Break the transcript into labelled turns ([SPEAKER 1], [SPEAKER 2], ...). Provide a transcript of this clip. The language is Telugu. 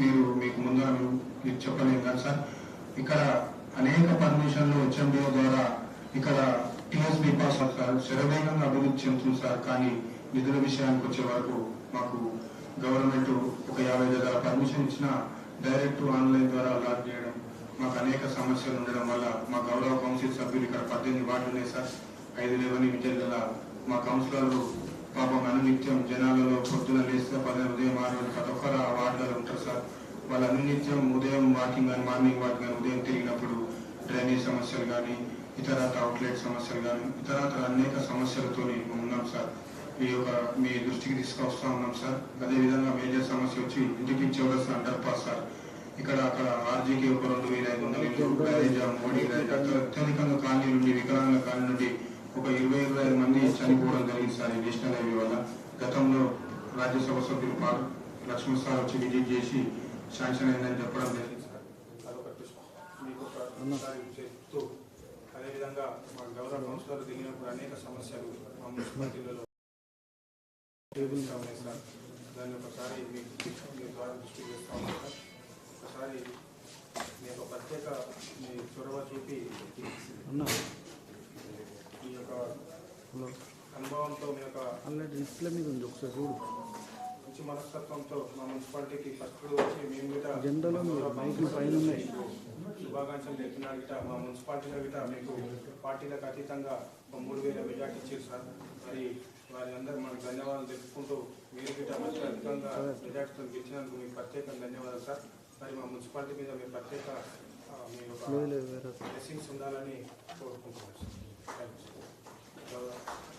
[SPEAKER 1] మీరు మీకు ముందు మీరు చెప్పలేము కదా సార్. ఇక్కడ అనేక పర్మిషన్లు హెచ్ఎండిఓ ద్వారా ఇక్కడ టిఎస్బి పాస్ సార్ శరవేగంగా అభివృద్ధి చెందుతుంది సార్. కానీ నిధుల విషయానికి వచ్చే వరకు మాకు గవర్నమెంట్ ఒక యాభై దగ్గర పర్మిషన్ ఇచ్చిన డైరెక్ట్ ఆన్లైన్ ద్వారా లాక్ చేయడం మాకు అనేక సమస్యలు ఉండడం వల్ల మా గౌరవ కౌన్సిల్ సభ్యులు ఇక్కడ పద్దెనిమిది వార్డులు ఉన్నాయి సార్. ఐదు లేవని విద్యార్థుల మా కౌన్సిలర్లు పాపం అనునిత్యం జనాలలో పొద్దున లేస్తే పదే ఉదయం ఆరు ప్రతి ఒక్కరు వాళ్ళు అనునిత్యం ఉదయం వాకింగ్ కానీ మార్నింగ్ వాక్ కానీ ఉదయం తిరిగినప్పుడు డ్రైనేజ్ సమస్యలు కానీ ఇతర అవుట్లెట్ సమస్యలు కానీ ఇతరత్ర అనేక సమస్యలతో ఉన్నాం సార్. మీ యొక్క మీ దృష్టికి తీసుకొస్తా ఉన్నాం సార్. అదేవిధంగా మేజర్ సమస్య వచ్చి ఇంటికి చౌరస్తా అండర్ పాస్ సార్. ఇక్కడ అక్కడ ఆర్జీకి ఒక రెండు వేల ఐదు వందల ఇల్లు మోడీ అత్యధికంగా కాలనీ నుండి వికలాంగ కాలనీ నుండి ఒక ఇరవై ఇరవై ఐదు మంది చనిపోవడం జరిగింది సార్ ఈ నేషనల్ హైవే వల్ల. గతంలో రాజ్యసభ సభ్యులు పాటు లక్ష్మణ్ సార్ వచ్చి విజిట్ చేసి శాంక్షన్ అయిందని చెప్పడం జరిగింది సార్. అదొకటి మీకు చెప్తూ అదేవిధంగా మా గౌరవ కౌన్సిలర్ దిగినప్పుడు అనేక సమస్యలు మా మున్సిపాలిటీలలో ఉన్నాయి సార్. దాన్ని ఒకసారి మీకు మీ ద్వారా దృష్టి చేస్తా ఉన్నాం సార్. ఒకసారి మీ యొక్క ప్రత్యేక మీ చొరవ చూపి ఈ యొక్క అనుభవంతో మీ యొక్క
[SPEAKER 2] డిస్ప్లే మీద ఉంది ఒకసారి చూడు.
[SPEAKER 1] మంచి మనస్తత్వంతో మా మున్సిపాలిటీకి ఫస్ట్ వచ్చి మేము
[SPEAKER 2] మీరు ఉన్నాయి.
[SPEAKER 1] శుభాకాంక్షలు తెలిపిన గిట మా మున్సిపాలిటీలో గిట మీకు పార్టీలకు అతీతంగా ఒక మూడు వేల మెజార్టీ ఇచ్చారు సార్. మరి వారి అందరూ మనకు ధన్యవాదాలు తెలుపుకుంటూ మీరు గిట మంచి అధికంగా మెజార్టీతో గెలిచినందుకు మీకు ప్రత్యేక ధన్యవాదాలు సార్. మరి మా మున్సిపాలిటీ మీద మీ ప్రత్యేక ఆ, మీ యొక్క
[SPEAKER 2] లేదు లేదు వేరే
[SPEAKER 1] బ్లెస్సింగ్స్ ఉండాలని కోరుకుంటున్నాను సార్. Thank you